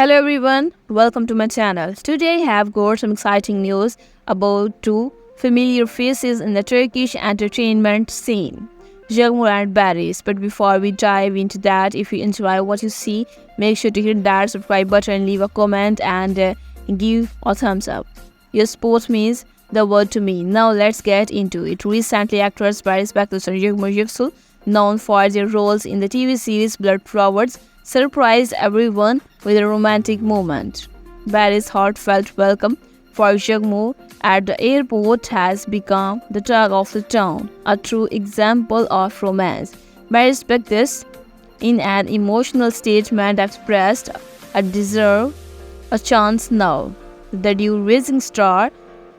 Hello everyone, welcome to my channel. Today I have got some exciting news about two familiar faces in the Turkish entertainment scene. Jagmur and Barris. But before we dive into that, if you enjoy what you see, make sure to hit that subscribe button, leave a comment and uh, give a thumbs up. Your support means the world to me. Now let's get into it. Recently, actress Barris Bektaş and Jagmur Yüksel, known for their roles in the TV series Blood Flowers, surprised everyone with a romantic moment. Barry's heartfelt welcome for Jagmu at the airport has become the talk of the town, a true example of romance. Barry expect this in an emotional statement expressed a deserve a chance now. The new rising star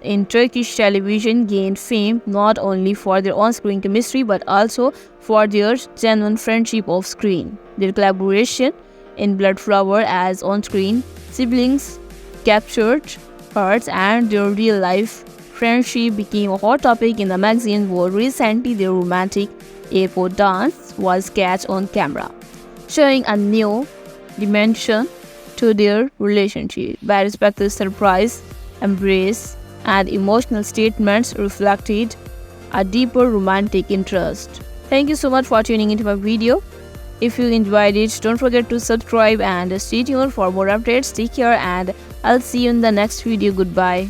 in Turkish television gained fame not only for their on-screen chemistry but also for their genuine friendship off screen. Their collaboration in Bloodflower as on-screen siblings captured hearts and their real-life friendship became a hot topic in the magazine world. Recently, their romantic airport dance was caught on camera, showing a new dimension to their relationship. By respective surprise, embrace, and emotional statements reflected a deeper romantic interest. Thank you so much for tuning into my video. If you enjoyed it, don't forget to subscribe and stay tuned for more updates. Take care and I'll see you in the next video. Goodbye.